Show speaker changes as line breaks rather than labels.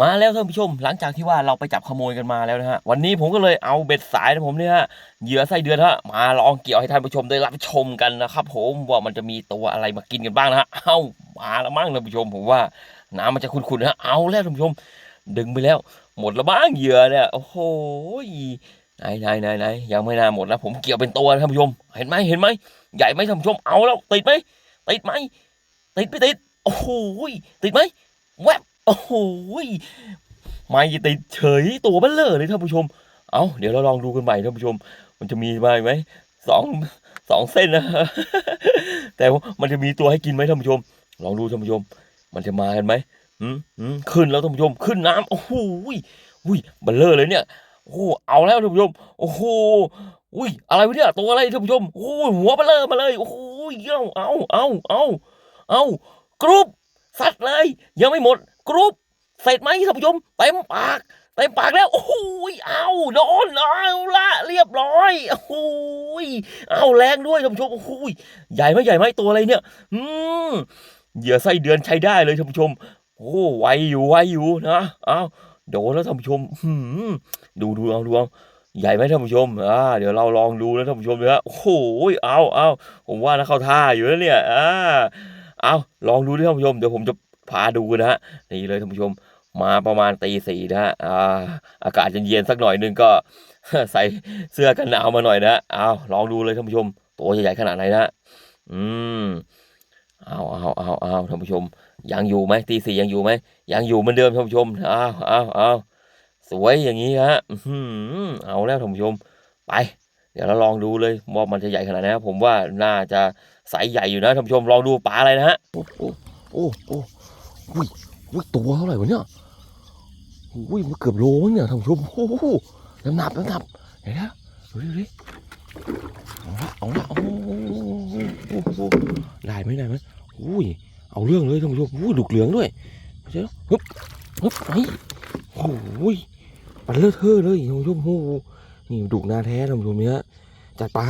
มาแล้วท่านผู้ชม หลังจากที่ว่าเราไปจับขโมยกันมาแล้วนะฮะวันนี้ผมก็เลยเอาเบ็ดสายของผมเนี่ยฮะเหยื่อไส้เดือนฮะมาลองเกี่ยวให้ท่านผู้ชมได้รับชมกันนะครับผมว่ามันจะมีตัวอะไรมากินกันบ้างนะฮะเอ้ามาแล้วมั้งท่านผู้ชมผมว่าน้ำมันจะขุ่นๆนะฮะเอาแล้วท่านผู้ชม ดึงไปแล้ว หมดแล้วบ้างเหยื่อเนี่ยโอ้โหไหนไหนไหนไหนยังไม่น่าหมดนะผมเกี่ยวเป็นตัวท่านผู้ชม เห็นไหมเห็นไหมใหญ่ไหมท่านผู้ชมเอาแล้วติดไหมติดไหมติดไม่ติดโอ้โหติดไหมแวบ โอ้โหไม่ติดเฉยตัวเบลเลอร์เลยท่านผู้ชม เอาเดี๋ยวเราลองดูกันใหม่ท่านผู้ชม มันจะมีมาไหมสองสองเส้นนะแต่ว่ามันจะมีตัวให้กินไหมท่านผู้ชม ลองดูท่านผู้ชม มันจะมากันไหมอืมอืมขึ้นแล้วท่านผู้ชมขึ้นน้ำโอ้โหอุ้ยเบลเลอร์เลยเนี่ยโอ้เอาแล้วท่านผู้ชม โอ้โหอุ้ยอะไรวะเนี่ยตัวอะไรท่านผู้ชมโอ้ยหัวเบลเลอร์มาเลยโอ้โหเอาเอาเอาเอาเอากรุ๊ปสัตว์เลยยังไม่หมด กรุ๊ปเสร็จไหมท่านผู้ชมเต็มปากเต็มปากแล้วโอ้โหเอาโดนเอาละเรียบร้อยโอ้โหเอาแรงด้วยท่านผู้ชมโอ้โหใหญ่ไหมใหญ่ไหมตัวอะไรเนี่ย อืมเหยื่อไส้เดือนใช้ได้เลยท่านผู้ชม โอ้ไวอยู่ไวอยู่นะเอาโดนแล้วท่านผู้ชมหืมดูดูเอาดูเอาใหญ่ไหมท่านผู้ชม อ่า เดี๋ยวเราลองดูนะท่านผู้ชมนะโอ้โห เอาเอาผมว่านะเข้าท่าอยู่แล้วเนี่ย อ่า เอาลองดูดิท่านผู้ชม เดี๋ยวผมจะ พาดูนะฮะนี่เลยท่านผู้ชมมาประมาณตีสี่นะฮะอาอากาศเย็นๆสักหน่อยหนึงก็ใส่เสื้อกันหนาวมาหน่อยนะเอาลองดูเลยท่านผู้ชม ตัวใหญ่ๆขนาดไหนนะอืมเอาเอาเอาเอาท่านผู้ชม ยังอยู่ไหมตีสี่ยังอยู่ไหมยังอยู่เหมือนเดิมท่านผู้ชมเอาวอ้าวอ้าสวยอย่างนี้ฮะเอาแล้วท่านผู้ชม ไป เดี๋ยวเราลองดูเลยว่ามันจะใหญ่ขนาดไหนผมว่าน่าจะไซส์ใหญ่อยู่นะท่านผู้ชมลองดูปลาอะไรนะฮะโอ้โอ้โอ้ อ้อุ้ยตัวเท่าไหร่วะเนี่ยอุ้ยมันเกือบโลมั้งเนี่ยท่านผู้ชมโอ้โหน้ำหนักน้ำหนักเห็นไหมดูดิดูดิเอาละเอาละโอ้โหโอ้โหได้ไหมได้ไหมอุ้ยเอาเรื่องเลยท่านผู้ชมอุ้ยดุกเหลืองด้วยเจ้าฮึบฮึบไปโอ้ยปันเลอะเทอะเลยท่านผู้ชมโอ้โหนี่ดุกนาแท้ท่านผู้ชมเนี่ยจัดไป